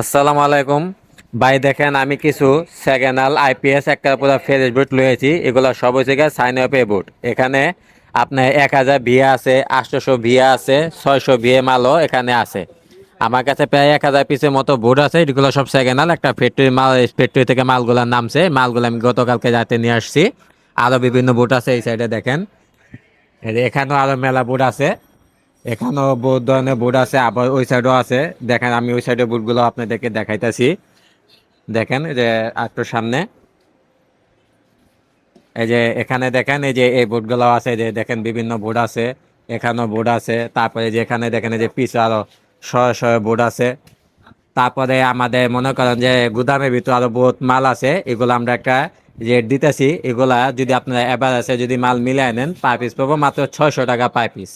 আসসালামু আলাইকুম। ভাই, দেখেন, আমি কিছু সেকেন্ডাল আইপিএস একটা পুরো ফেস বুট লয়েছি এগুলো সব হচ্ছে সাইন আপ বুট এখানে আপনার এক হাজার ভিএ আছে, আটশোশো ভিএ আছে, ছয়শো ভিএ মালও এখানে আছে। আমার কাছে প্রায় এক হাজার পিসের মতো বুট আছে। এগুলো সব সেকেন্ডাল একটা ফ্যাক্টরি মাল ফ্যাক্টরি থেকে মালগুলো নামছে মালগুলো আমি গতকালকে যাতে নিয়ে আসছি। আরও বিভিন্ন বুট আছে এই সাইডে দেখেন। এখানেও আরও মেলা বুট আছে। এখানেও বহুত ধরনের বোর্ড আছে, আবার ওই সাইডও আছে। দেখেন, আমি ওই সাইডের বোর্ডগুলো আপনাদেরকে দেখাইতেছি। দেখেন যে একটু সামনে। এই যে এখানে দেখেন, এই যে এই বোর্ডগুলো আছে যে দেখেন বিভিন্ন বোর্ড আছে, এখানেও বোর্ড আছে। তারপরে যে এখানে দেখেন যে পিছু আরও শয়ে শয়ে বোর্ড আছে। তারপরে আমাদের মনে করেন যে গুদামের ভিতরে আরও বহুত মাল আছে, এগুলো আমরা একটা রেট দিতেছি। এগুলা যদি আপনারা এবার আছে যদি মাল মিলিয়ে নেন পার পিস পাবো মাত্র ছয়শো টাকা পার পিস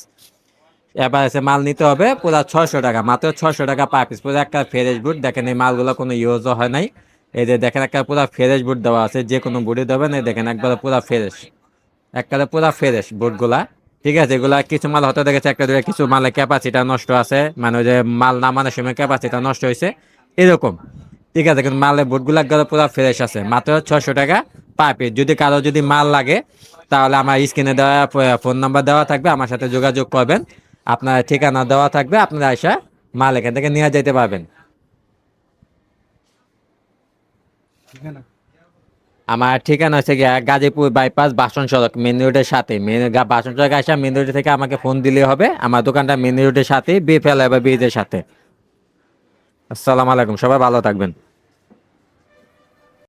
এবার এসে মাল নিতে হবে, পুরা ছয়শো টাকা, মাত্র ছয়শো টাকা পার পিস পুরো একটা ফ্রেশ বুট দেখেন এই মালগুলো কোনো ইউজও হয় নাই। এই যে দেখেন একটা পুরো ফ্রেশ বুট দেওয়া আছে, যে কোনো বুটে দেবেন, এই দেখেন একবারে পুরো ফ্রেশ একবারে পুরো ফ্রেশ বুটগুলা ঠিক আছে? এগুলা কিছু মাল হতে দেখেছে, একটা দুটো কিছু মালের ক্যাপাসিটা নষ্ট আছে মানে ওই যে মাল নামানোর সময় ক্যাপাসিটা নষ্ট হয়েছে, এরকম। ঠিক আছে, কিন্তু মালের বুটগুলো একবারে পুরো ফ্রেশ আছে, মাত্র ছয়শো টাকা পার পিস যদি কারও যদি মাল লাগে, তাহলে আমার স্ক্রিনে দেওয়া, ফোন নাম্বার দেওয়া থাকবে, আমার সাথে যোগাযোগ করবেন। আপনার ঠিকানা দেওয়া থাকবে আপনারা এসে মাল এখান থেকে নিয়ে যেতে পারবেন। আমার ঠিকানা হচ্ছে গিয়া গাজীপুর বাইপাস বাসন সড়ক মেন রোডের সাথে। মেন বাসন সড়ক আসা মেন রোড থেকে আমাকে ফোন দিলে হবে। আমার দোকানটা মেন রোডের সাথে বিফেল বা ব্রিজের সাথে। আসসালামু আলাইকুম সবাই ভালো থাকবেন।